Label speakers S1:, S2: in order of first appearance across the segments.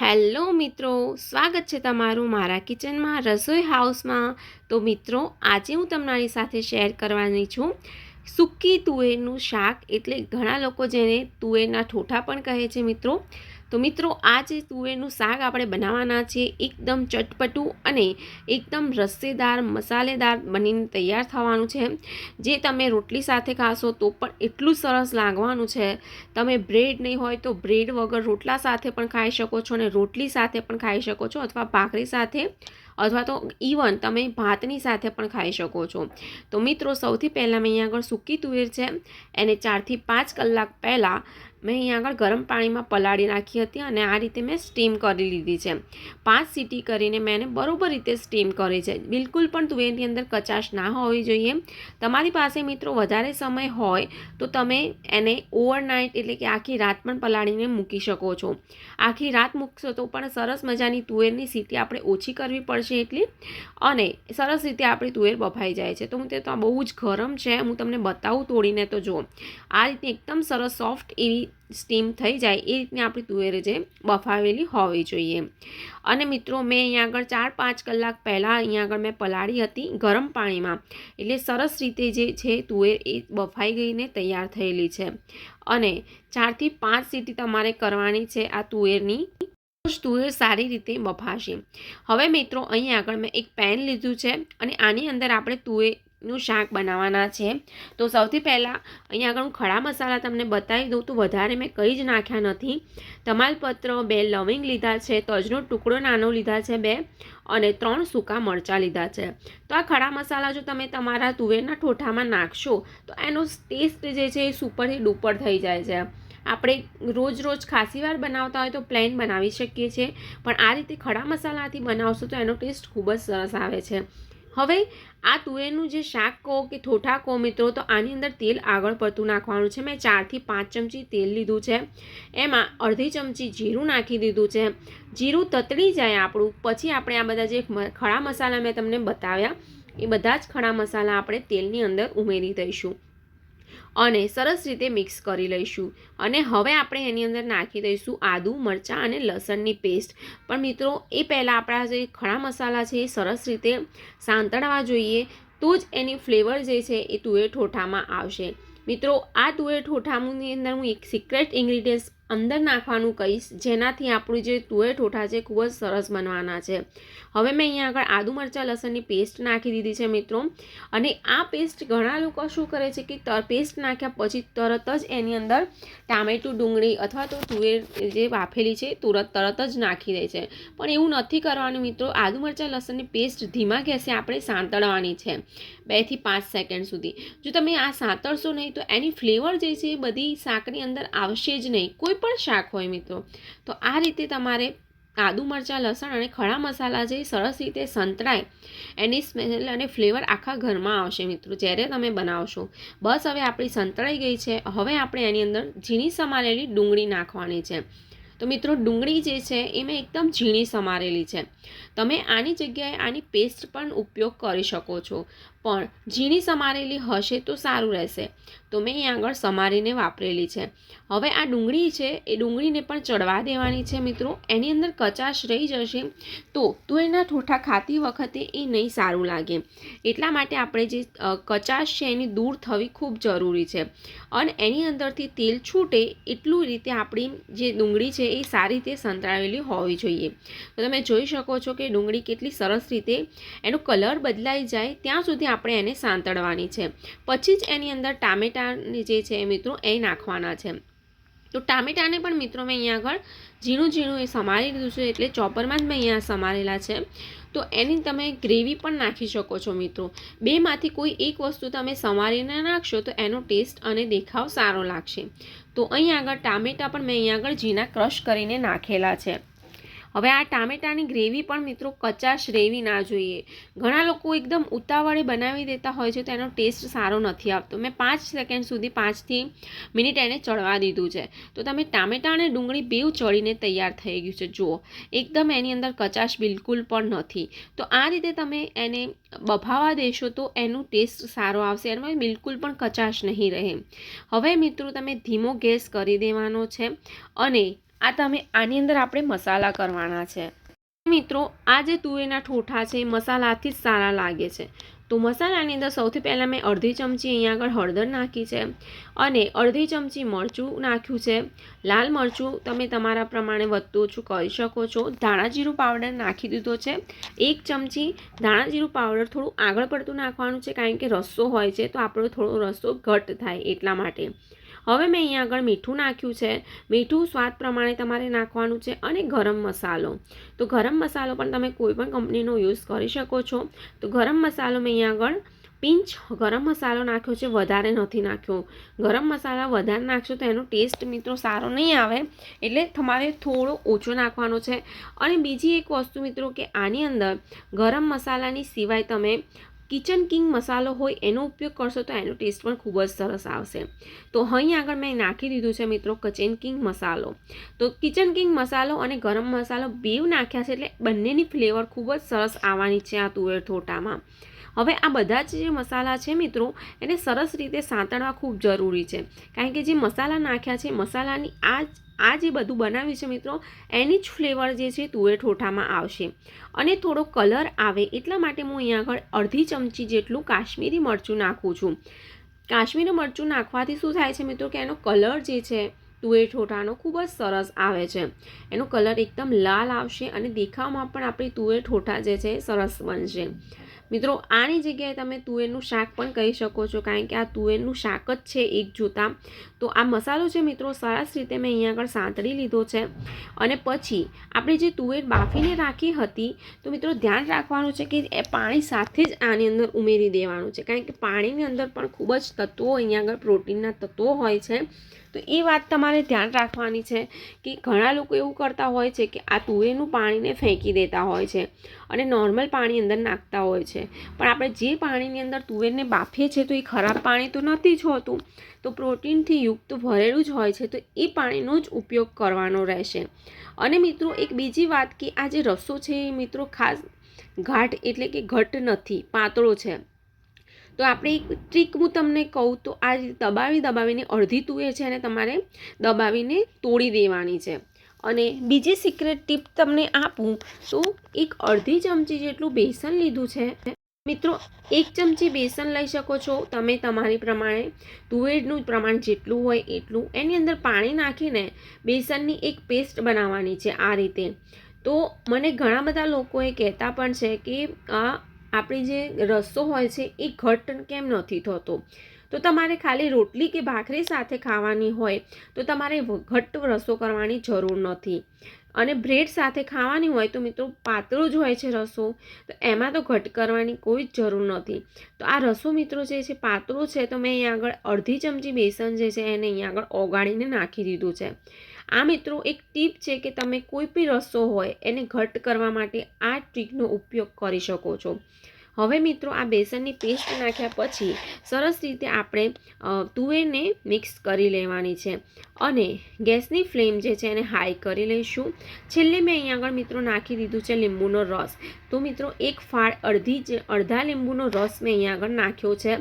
S1: Hello મિત્રો, સ્વાગત છે તમારું મારા કિચનમાં રસોઈ હાઉસમાં. તો મિત્રો, આજે હું તમારી સાથે શેર કરવાની છું સૂકી તુવેરનું શાક. એટલે ઘણા લોકો જેને તુવેરના ઠોઠા પણ કહે છે મિત્રો. તો મિત્રો, આ જે તુવેરનું શાક આપણે બનાવવાના છે એકદમ ચટપટું અને એકદમ રસ્સેદાર મસાલેદાર બનીને તૈયાર થવાનું છે. જે તમે રોટલી સાથે ખાશો તો પણ એટલું સરસ લાગવાનું છે. તમે બ્રેડ નહીં હોય તો બ્રેડ વગર રોટલા સાથે પણ ખાઈ શકો છો અને રોટલી સાથે પણ ખાઈ શકો છો અથવા ભાખરી સાથે અથવા તો ઇવન તમે ભાતની સાથે પણ ખાઈ શકો છો. તો મિત્રો, સૌથી પહેલાં મેં અહીંયા આગળ સૂકી તુવેર છે. એને ચારથી પાંચ કલાક પહેલાં મેં અહીંયા આગળ ગરમ પાણીમાં પલાળી નાખી હતી અને આ રીતે મેં સ્ટીમ કરી લીધી છે. પાંચ સીટી કરીને મેં એને બરોબર રીતે સ્ટીમ કરી છે. બિલકુલ પણ તુવેરની અંદર કચાશ ના હોવી જોઈએ. તમારી પાસે મિત્રો વધારે સમય હોય તો તમે એને ઓવરનાઇટ એટલે કે આખી રાત પણ પલાળીને મૂકી શકો છો. આખી રાત મૂકશો તો પણ સરસ મજાની તુવેરની સીટી આપણે ઓછી કરવી પડશે એટલી અને સરસ રીતે આપણી તુવેર બફાઈ જાય છે. તો હું તે તો બહુ જ ગરમ છે. હું તમને બતાવું તોડીને તો જો. આ રીતે એકદમ સરસ સોફ્ટ એવી સ્ટીમ થઈ જાય એ રીતની આપણી તુવેર જે બફાવેલી હોવી જોઈએ. અને મિત્રો, મેં અહીંયા આગળ ચાર પાંચ કલાક પહેલાં અહીંયા આગળ મેં પલાળી હતી ગરમ પાણીમાં. એટલે સરસ રીતે જે છે તુવેર એ બફાઈ ગઈને તૈયાર થયેલી છે. અને ચારથી પાંચ સીટી તમારે કરવાની છે આ તુવેરની. તુવેર સારી રીતે બફાશે. હવે મિત્રો અહીં આગળ મેં એક પેન લીધું છે અને આની અંદર આપણે તુવેરનું શાક બનાવવાના છે. તો સૌથી પહેલાં અહીંયા આગળ હું ખડા મસાલા તમને બતાવી દઉં તો વધારે મેં કંઈ જ નાખ્યા નથી. તમાલપત્ર બે લવિંગ લીધા છે, તજનો ટુકડો નાનો લીધા છે બે અને ત્રણ સૂકા મરચાં લીધા છે. તો આ ખડા મસાલા જો તમે તમારા તુવેરના ઠોઠામાં નાખશો તો એનો ટેસ્ટ જે છે એ સુપરથી ડુપર થઈ જાય છે. આપણે રોજ રોજ ખાસી વાર બનાવતા હોય તો પ્લેન બનાવી શકીએ છીએ, પણ આ રીતે ખડા મસાલાથી બનાવશો તો એનો ટેસ્ટ ખૂબ જ સરસ આવે છે. હવે આ તુવેરનું જે શાક કહો કે ઠોઠા કહો મિત્રો, તો આની અંદર તેલ આગળ પડતું નાખવાનું છે. મેં ચારથી પાંચ ચમચી તેલ લીધું છે. એમાં અડધી ચમચી જીરું નાખી દીધું છે. જીરું તતડી જાય આપણું. પછી આપણે આ બધા જે ખડા મસાલા મેં તમને બતાવ્યા, એ બધા જ ખડા મસાલા આપણે તેલની અંદર ઉમેરી દઈશું. અને સરસ રીતે મિક્સ કરી લઈશું. અને હવે આપણે એની અંદર નાખી દઈશું આદું, મરચાં અને લસણની પેસ્ટ પણ મિત્રો, એ પહેલાં આપણા જે ખડા મસાલા છે, એ સરસ રીતે સાંતળવા જોઈએ. તો જ એની ફ્લેવર જે છે, એ તુવેર ઠોઠામાં આવશે. મિત્રો, આ તુવેર ઠોઠાની અંદર હું એક સિક્રેટ ઇન્ગ્રીડિયન્ટ્સ અંદર નાખવાનું કહીશ. જેનાથી આપણું જે તુવેર ઠોઠા છે ખૂબ જ સરસ બનવાના છે. હવે મેં અહીંયા આગળ આદુ મરચાં લસણની પેસ્ટ નાખી દીધી છે મિત્રો. અને આ પેસ્ટ ઘણા લોકો શું કરે છે કે પેસ્ટ નાખ્યા પછી તરત જ એની અંદર ટામેટું, ડુંગળી અથવા તો તુવેર જે વાફેલી છે તુરત, તરત જ નાખી દે છે. પણ એવું નથી કરવાનું મિત્રો. આદુ મરચાં લસણની પેસ્ટ ધીમા ગેસે આપણે સાંતળવાની છે. બેથી પાંચ સેકન્ડ સુધી. જો તમે આ સાતરશો નહીં, તો એની ફ્લેવર જે છે એ બધી શાકની અંદર આવશે જ નહીં. કોઈ પણ શાક હોય મિત્રો. તો આ રીતે તમારે આદુ મરચાં, લસણ અને ખડા મસાલા જે સરસ રીતે સંતળાય એની સ્મેલ અને ફ્લેવર આખા ઘરમાં આવશે મિત્રો. જ્યારે તમે બનાવશો. બસ હવે આપણી સંતળાઈ ગઈ છે. હવે આપણે એની અંદર ઝીણી સમારેલી ડુંગળી નાખવાની છે. તો મિત્રો, ડુંગળી જે છે એ મેં એકદમ ઝીણી સમારેલી છે. તમે આની જગ્યાએ આની પેસ્ટ પણ ઉપયોગ કરી શકો છો. પણ ઝીણી સમારેલી હશે તો સારું રહેશે. તો મેં અહીં આગળ સમારીને વાપરેલી છે. હવે આ ડુંગળી છે, એ ડુંગળીને પણ ચડવા દેવાની છે મિત્રો. એની અંદર કચાશ રહી જશે તો તો એના ઠોઠા ખાતી વખતે એ નહીં સારું લાગે. એટલા માટે આપણે જે કચાશ છે એની દૂર થવી ખૂબ જરૂરી છે. અને એની અંદરથી તેલ છૂટે એટલું રીતે આપણી જે ડુંગળી છે એ સારી રીતે સંતળાવેલી હોવી જોઈએ. તો તમે જોઈ શકો છો કે ડુંગળી કેટલી સરસ રીતે એનો કલર બદલાઈ જાય. ત્યાં સુધી આપણે એને સાંતળવાની છે. પછી જ એની અંદર ટામેટાની જે છે મિત્રો એ નાખવાના છે. તો ટામેટાને પણ મિત્રો મેં અહીંયા આગળ ઝીણું ઝીણું એ સમારી લીધું છે એટલે ચોપરમાં જ મેં અહીંયા સમારેલા છે. તો એની તમે ગ્રેવી પણ નાખી શકો છો મિત્રો. બેમાંથી કોઈ એક વસ્તુ તમે સમારીને નાખશો તો એનો ટેસ્ટ અને દેખાવ સારો લાગશે. તો અહીં આગળ ટામેટાં પણ મેં અહીંયા આગળ ઝીણા ક્રશ કરીને નાખેલા છે. હવે આ ટામેટાની ગ્રેવી પણ મિત્રો કચાશ રેવી ના જોઈએ. ઘણા લોકો એકદમ ઉતાવળે બનાવી દેતા હોય છે, તો એનો ટેસ્ટ સારો નથી આવતો. મેં પાંચ સેકન્ડ સુધી પાંચથી મિનિટ એને ચડવા દીધું છે. તો તમે ટામેટા અને ડુંગળી બેવ ચડીને તૈયાર થઈ ગયું છે. જુઓ, એકદમ એની અંદર કચાશ બિલકુલ પણ નથી. તો આ રીતે તમે એને બફાવા દેશો તો એનું ટેસ્ટ સારો આવશે. એમાં બિલકુલ પણ કચાશ નહીં રહે. હવે મિત્રો તમે ધીમો ગેસ કરી દેવાનો છે અને આ તમે આની અંદર આપણે મસાલા કરવાના છે. મિત્રો, આ જે તુવેરના ઠોઠા છે, એ મસાલાથી જ સારા લાગે છે. તો મસાલાની અંદર સૌથી પહેલાં મેં અડધી ચમચી અહીંયા આગળ હળદર નાખી છે અને અડધી ચમચી મરચું નાખ્યું છે. લાલ મરચું તમે તમારા પ્રમાણે વધતું ઓછું કરી શકો છો. ધાણા જીરું પાવડર નાખી દીધો છે. એક ચમચી ધાણા જીરું પાવડર થોડું આગળ પડતું નાખવાનું છે, કારણ કે રસ્સો હોય છે, તો આપણો થોડો રસ્સો ઘટ થાય એટલા માટે. હવે મેં અહીંયા આગળ મીઠું નાખ્યું છે. મીઠું સ્વાદ પ્રમાણે તમારે નાખવાનું છે અને ગરમ મસાલો. તો ગરમ મસાલો પણ તમે કોઈ પણ કંપનીનો યુઝ કરી શકો છો. તો ગરમ મસાલો મેં અહીંયા આગળ પિંચ ગરમ મસાલો નાખ્યો છે, વધારે નથી નાખ્યો. ગરમ મસાલા વધારે નાખશો તો એનો ટેસ્ટ મિત્રો સારો નહીં આવે, એટલે તમારે થોડો ઓછો નાખવાનો છે. અને બીજી એક વસ્તુ મિત્રો કે આની અંદર ગરમ મસાલાની સિવાય તમે કિચન કિંગ મસાલો હોય એનો ઉપયોગ કરશો તો એનો ટેસ્ટ પણ ખૂબ જ સરસ આવશે. તો અહીં આગળ મેં નાખી દીધું છે મિત્રો કિચન કિંગ મસાલો. તો કિચન કિંગ મસાલો અને ગરમ મસાલો બેવ નાખ્યા છે એટલે બંનેની ફ્લેવર ખૂબ જ સરસ આવવાની છે આ તુવેર થોટામાં હવે આ બધા જ જે મસાલા છે મિત્રો, એને સરસ રીતે સાંતળવા ખૂબ જરૂરી છે. કારણ કે જે મસાલા નાખ્યા છે, મસાલાની આ આ જે બધું બનાવ્યું છે મિત્રો. એની જ ફ્લેવર જે છે તુવેર ઠોઠામાં આવશે. અને થોડો કલર આવે એટલા માટે હું અહીંયા આગળ અડધી ચમચી જેટલું કાશ્મીરી મરચું નાખું છું. કાશ્મીરી મરચું નાખવાથી શું થાય છે મિત્રો કે એનો કલર જે છે તુવેર ઠોઠાનો ખૂબ જ સરસ આવે છે. એનો કલર એકદમ લાલ આવશે અને દેખાવમાં પણ આપણી તુવેર ઠોઠા જે છે સરસ બનશે. મિત્રો, આની જગ્યાએ તમે તુવેરનું શાક પણ કહી શકો છો, કારણ કે આ તુવેરનું શાક જ છે એક જોતા. તો આ મસાલો છે મિત્રો, સરસ રીતે મેં અહીંયા આગળ સાંતળી લીધો છે. અને પછી આપણે જે તુવેર બાફીને રાખી હતી, તો મિત્રો ધ્યાન રાખવાનું છે કે એ પાણી સાથે જ આની અંદર ઉમેરી દેવાનું છે, કારણ કે પાણીની અંદર પણ ખૂબ જ તત્વો અહીંયા આગળ પ્રોટીનના તત્વો હોય છે. તો એ વાત તમારે ધ્યાન રાખવાની છે કે ઘણા લોકો એવું કરતા હોય છે કે આ તુવેરનું પાણીને ફેંકી દેતા હોય છે અને નોર્મલ પાણી અંદર નાખતા હોય છે. પણ આપણે જે પાણીની અંદર તુવેરને બાફીએ છીએ તો એ ખરાબ પાણી તો નથી જ હોતું. તો પ્રોટીનથી યુક્ત ભરેલું જ હોય છે તો એ પાણીનો જ ઉપયોગ કરવાનો રહેશે. અને મિત્રો એક બીજી વાત કે આ જે રસો છે એ મિત્રો ખાસ ઘાટ એટલે કે ઘટ નથી, પાતળો છે. તો આપણે એક ટ્રીક હું તમને કહું તો આ રીતે દબાવી દબાવીને અડધી તુવેર છે અને તમારે દબાવીને તોડી દેવાની છે. અને બીજી સિક્રેટ ટીપ તમને આપું તો એક અડધી ચમચી જેટલું બેસન લીધું છે. મિત્રો, એક ચમચી બેસન લઈ શકો છો. તમે તમારી પ્રમાણે તુવેરનું પ્રમાણ જેટલું હોય એટલું. એની અંદર પાણી નાખીને બેસનની એક પેસ્ટ બનાવવાની છે આ રીતે. તો મને ઘણા બધા લોકોએ કહેતા પણ છે કે આ આપણી જે રસો હોય છે, એ ઘટ કેમ નથી થતો? તો તમારે ખાલી રોટલી કે ભાખરી સાથે ખાવાની હોય, તો તમારે ઘટ્ટ રસો કરવાની જરૂર નથી. અને બ્રેડ સાથે ખાવાની હોય, તો મિત્રો પાતળો જ હોય છે રસો, તો એમાં તો ઘટ કરવાની કોઈ જ જરૂર નથી. તો આ રસો મિત્રો જે છે, પાતળો છે, તો મેં અહીંયા આગળ અડધી ચમચી બેસન જે છે, એને અહીંયા આગળ ઓગાળીને નાખી દીધું છે. આ મિત્રો એક ટીપ છે કે તમે કોઈ બી રસો હોય એને ઘટ કરવા માટે આ ટ્રીકનો ઉપયોગ કરી શકો છો. હવે મિત્રો આ બેસનની પેસ્ટ નાખ્યા પછી સરસ રીતે આપણે તુવેરને મિક્સ કરી લેવાની છે અને ગેસની ફ્લેમ જે છે એને હાઈ કરી લઈશું. છેલ્લે મેં અહીંયા આગળ મિત્રો નાખી દીધું છે લીંબુનો રસ. તો મિત્રો એક ફાળ અડધી જ, અડધા લીંબુનો રસ મેં અહીં આગળ નાખ્યો છે.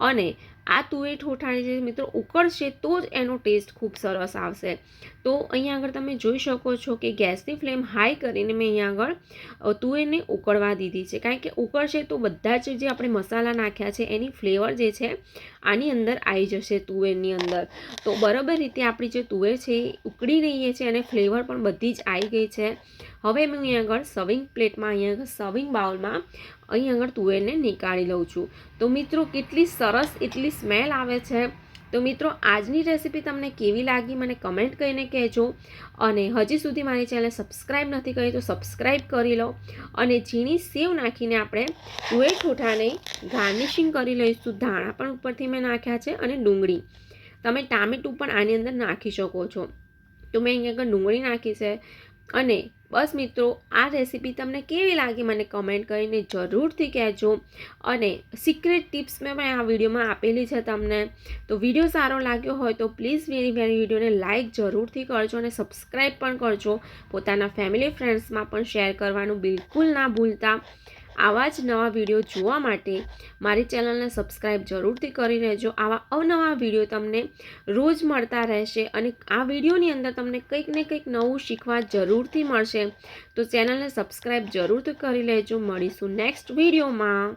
S1: અને આ તુવેર ઠોઠાણી જે મિત્રો ઉકળશે તો જ એનો ટેસ્ટ ખૂબ સરસ આવશે. તો અહીંયા આગળ તમે જોઈ શકો છો કે ગેસની ફ્લેમ હાઈ કરીને મેં અહીંયા આગળ તુવેરને ઉકળવા દીધી છે. કારણ કે ઉકળશે તો બધા જ જે આપણે મસાલા નાખ્યા છે, એની ફ્લેવર જે છે, આની અંદર આવી જશે તુવેરની અંદર. તો બરાબર રીતે આપણી જે તુવેર છે એ ઉકળી રહી છે અને ફ્લેવર પણ બધી જ આવી ગઈ છે. હવે મેં અહીંયા આગળ સવિંગ પ્લેટમાં અહીંયા આગળ સવિંગ બાઉલમાં અહીં આગળ તુવેરને નીકાળી લઉં છું. તો મિત્રો, કેટલી સરસ, એટલી સ્મેલ આવે છે. તો મિત્રો, આજની રેસીપી તમને કેવી લાગી મને કમેન્ટ કરીને કહેજો. અને હજી સુધી મારી ચેનલ સબસ્ક્રાઈબ નથી કરી તો સબસ્ક્રાઈબ કરી લો. અને ઝીણી સેવ નાખીને આપણે તુવેર ઠોઠાને ગાર્નિશિંગ કરી લઈશું. ધાણા પણ ઉપરથી મેં નાખ્યા છે અને ડુંગળી. તમે ટામેટું પણ આની અંદર નાખી શકો છો. તો મેં અહીંયા આગળ ડુંગળી નાખી છે. અને બસ મિત્રો, આ રેસીપી તમને કેવી લાગી મને કમેન્ટ કરીને જરૂરથી કહેજો. અને સિક્રેટ ટિપ્સ મેં પણ આ વિડીયોમાં આપેલી છે તમને. તો વીડિયો સારો લાગ્યો હોય તો પ્લીઝ વેરી વેરી વિડીયોને લાઇક જરૂરથી કરજો અને સબસ્ક્રાઈબ પણ કરજો. પોતાના ફેમિલી ફ્રેન્ડ્સમાં પણ શેર કરવાનું બિલકુલ ના ભૂલતા. આવા જ નવા વીડિયો જોવા માટે મારી ચેનલને સબસ્ક્રાઈબ જરૂરથી કરી લેજો આવા અવનવા વીડિયો તમને રોજ મળતા રહેશે અને આ વિડીયોની અંદર તમને કંઈક ને કંઈક નવું શીખવા જરૂરથી મળશે. તો ચેનલને સબસ્ક્રાઈબ જરૂરથી કરી લેજો. મળીશું નેક્સ્ટ વિડીયોમાં.